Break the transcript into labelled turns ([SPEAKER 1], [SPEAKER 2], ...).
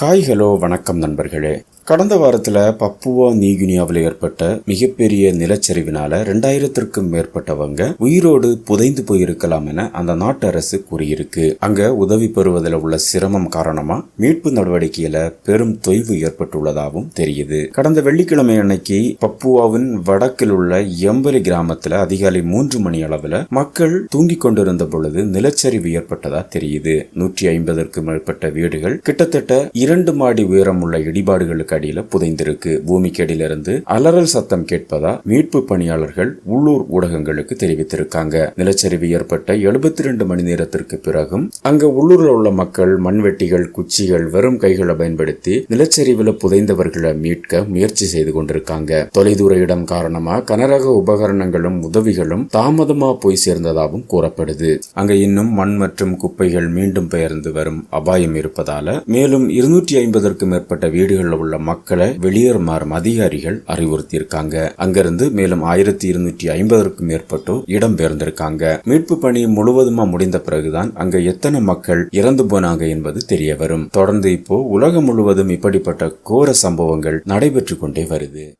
[SPEAKER 1] Hi hello வணக்கம் நண்பர்களே. கடந்த வாரத்தில் பப்புவா நியூகினியாவில் ஏற்பட்ட மிகப்பெரிய நிலச்சரிவினால ரெண்டாயிரத்திற்கும் மேற்பட்டவங்க உயிரோடு புதைந்து போயிருக்கலாம் என அந்த நாட்டு அரசு கூறியிருக்கு. அங்க உதவி பெறுவதில் உள்ள சிரமம் காரணமா மீட்பு நடவடிக்கையில பெரும் தொய்வு ஏற்பட்டுள்ளதாகவும் தெரியுது. கடந்த வெள்ளிக்கிழமை அன்னைக்கு பப்புவாவின் வடக்கில் உள்ள எம்பலி கிராமத்தில் அதிகாலை மூன்று மணி அளவில் மக்கள் தூங்கிக் கொண்டிருந்த பொழுது நிலச்சரிவு ஏற்பட்டதா தெரியுது. நூற்றி ஐம்பதற்கும் மேற்பட்ட வீடுகள் கிட்டத்தட்ட இரண்டு மாடி உயரம் உள்ள இடிபாடுகளுக்கு அடியில புதைந்திருக்கு. பூமிக்கு அலறல் சத்தம் கேட்பதா மீட்பு பணியாளர்கள் உள்ளூர் ஊடகங்களுக்கு தெரிவித்திருக்காங்க. நிலச்சரிவு ஏற்பட்ட எழுபத்தி ரெண்டு மணி நேரத்திற்கு பிறகும் அங்க உள்ளூர்ல உள்ள மக்கள் மண்வெட்டிகள் குச்சிகள் வெறும் கைகளை பயன்படுத்தி நிலச்சரிவுல புதைந்தவர்களை மீட்க முயற்சி செய்து கொண்டிருக்காங்க. தொலைதூர இடம் காரணமா கனரக உபகரணங்களும் உதவிகளும் தாமதமா போய் சேர்ந்ததாகவும் கூறப்படுது. அங்க இன்னும் மண் மற்றும் குப்பைகள் மீண்டும் பெயர்ந்து வரும் அபாயம் இருப்பதால மேலும் இருநூற்றி ஐம்பதற்கும் மேற்பட்ட வீடுகளில் உள்ள மக்களை வெளியேறுமாறும் அதிகாரிகள் அறிவுறுத்தியிருக்காங்க. அங்கிருந்து மேலும் ஆயிரத்தி இருநூற்றி ஐம்பதற்கும் மேற்பட்டோர் இடம்பெயர்ந்திருக்காங்க. மீட்பு பணி முழுவதுமா முடிந்த பிறகுதான் அங்க எத்தனை மக்கள் இறந்து போனாங்க என்பது தெரிய வரும். தொடர்ந்து இப்போ உலகம் முழுவதும் இப்படிப்பட்ட கோர சம்பவங்கள் நடைபெற்று கொண்டே வருது.